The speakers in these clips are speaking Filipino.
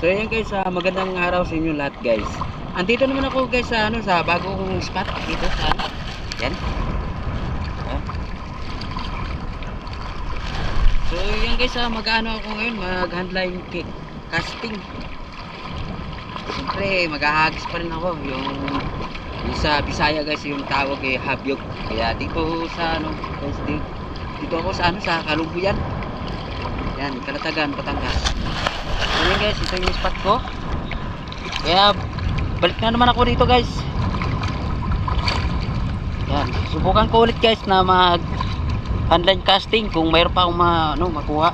So ayan guys, ah, magandang araw sa inyo lahat guys. Andito naman ako guys sa ano sa bago kong spot dito sa ano. Yan. Ah. So yan guys, ah, mag-ano ako ngayon, mag-handline casting. Siyempre, maghahagis pa rin ako yung, yung sa Bisaya guys, yung tawag eh habyog. Kaya dito sa ano, guys, dito, dito ako sa ano sa Kalubuyan. Yan, Kalatagan, Batangas. Yun guys, ito yung spot ko. Kaya balik na naman ako dito guys. Yan, subukan ko ulit guys na mag online casting kung mayroon pa akong ma, ano, makuha.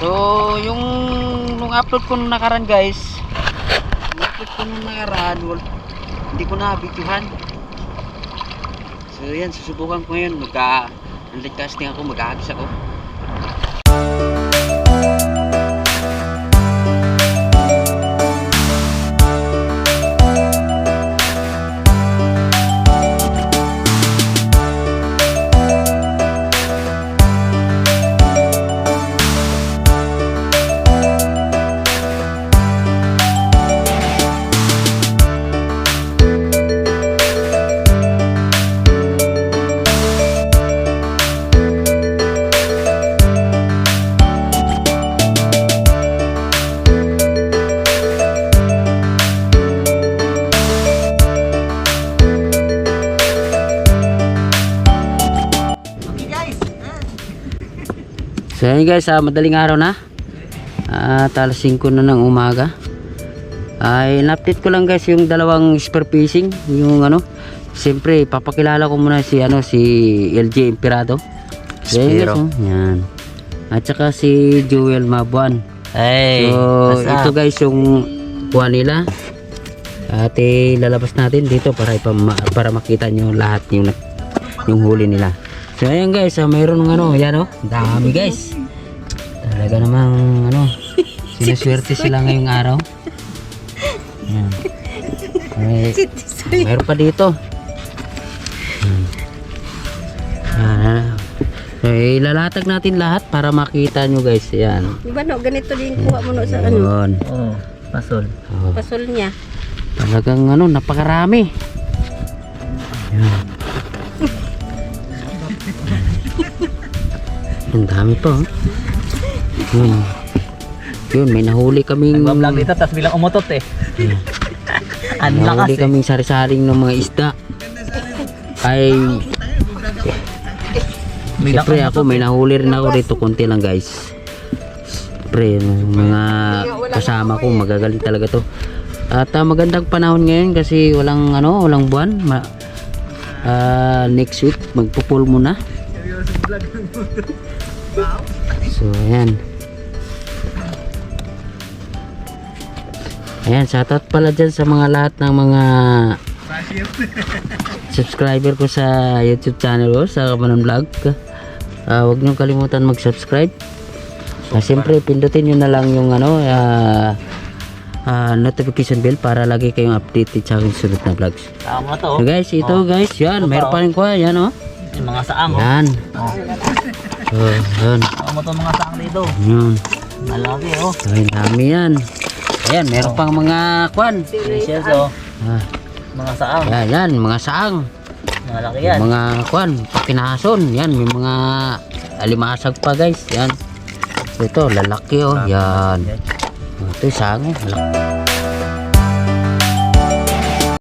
So, yung nung upload ko nung nakaraan guys, nung upload ko nung nakaraan, wal, hindi ko na videohan. So, yan, susubukan ko ngayon magka online casting ako, mag-aagis ako. So yun guys, ah, madaling araw na. At alas 5 na ng umaga. Ay, in-update ko lang guys yung dalawang spear fishing, yung ano. Siyempre, papakilala ko muna si ano si LJ Imperado. So, yun, guys, oh, yan. At saka si Joel Mabuan. Hey, So, ito guys yung kuha nila. At eh, lalabas natin dito para ipama, para makita nyo lahat yung yung huli nila. So ayan guys, ah, mayroon ng ano, yan oh, dami guys. Talaga namang ano, sinuswerte sila ngayong araw. Yan. Eh, mayroon pa dito. Hmm. Ah, so, ilalatag natin lahat para makita nyo guys. Yan. Di ba no, ganito din kuha mo no sa ano, Yun. Oh, pasol. Oh. pasol niya. Talagang ano, napakarami. Yan. Ang dami pa. Oh. Yun. Yun, may nahuli kaming Nagbablog dito, tapos bilang umutot eh. Ang lakas nahuli eh. kaming sari-saring ng mga isda. Ay, siyempre ako, may nahuli rin ako dito. Konti lang guys. Siyempre, mga kasama ko, magagaling talaga to. At ah, magandang panahon ngayon kasi walang ano, walang buwan. Ma ah, next week magpupul muna. So ayan. Ayan, shoutout pala dyan sa mga lahat ng mga subscriber ko sa YouTube channel ko, sa Kapanan Vlog. Ah, huwag nyo kalimutan mag-subscribe. Ah, Siyempre, pindutin nyo na lang yung ano, ah, ah, notification bell para lagi kayong updated sa aking sunod na vlogs. Tama to. So guys, ito guys, yan, meron pa rin ko, yan oh. Yung mga saang oh. Yan. So, yan. Tama to mga saang dito. Yan. Malaki oh. Ay, dami yan. Ayan, meron pang mga kwan. Precious oh. Ah, Mga saang. yan, yan, mga saang. Malaki yan. Mga kwan, pakinason. Yan, may mga alimasag pa guys. Yan. Ito, lalaki oh. Yan. Ito, saang oh. Lalaki.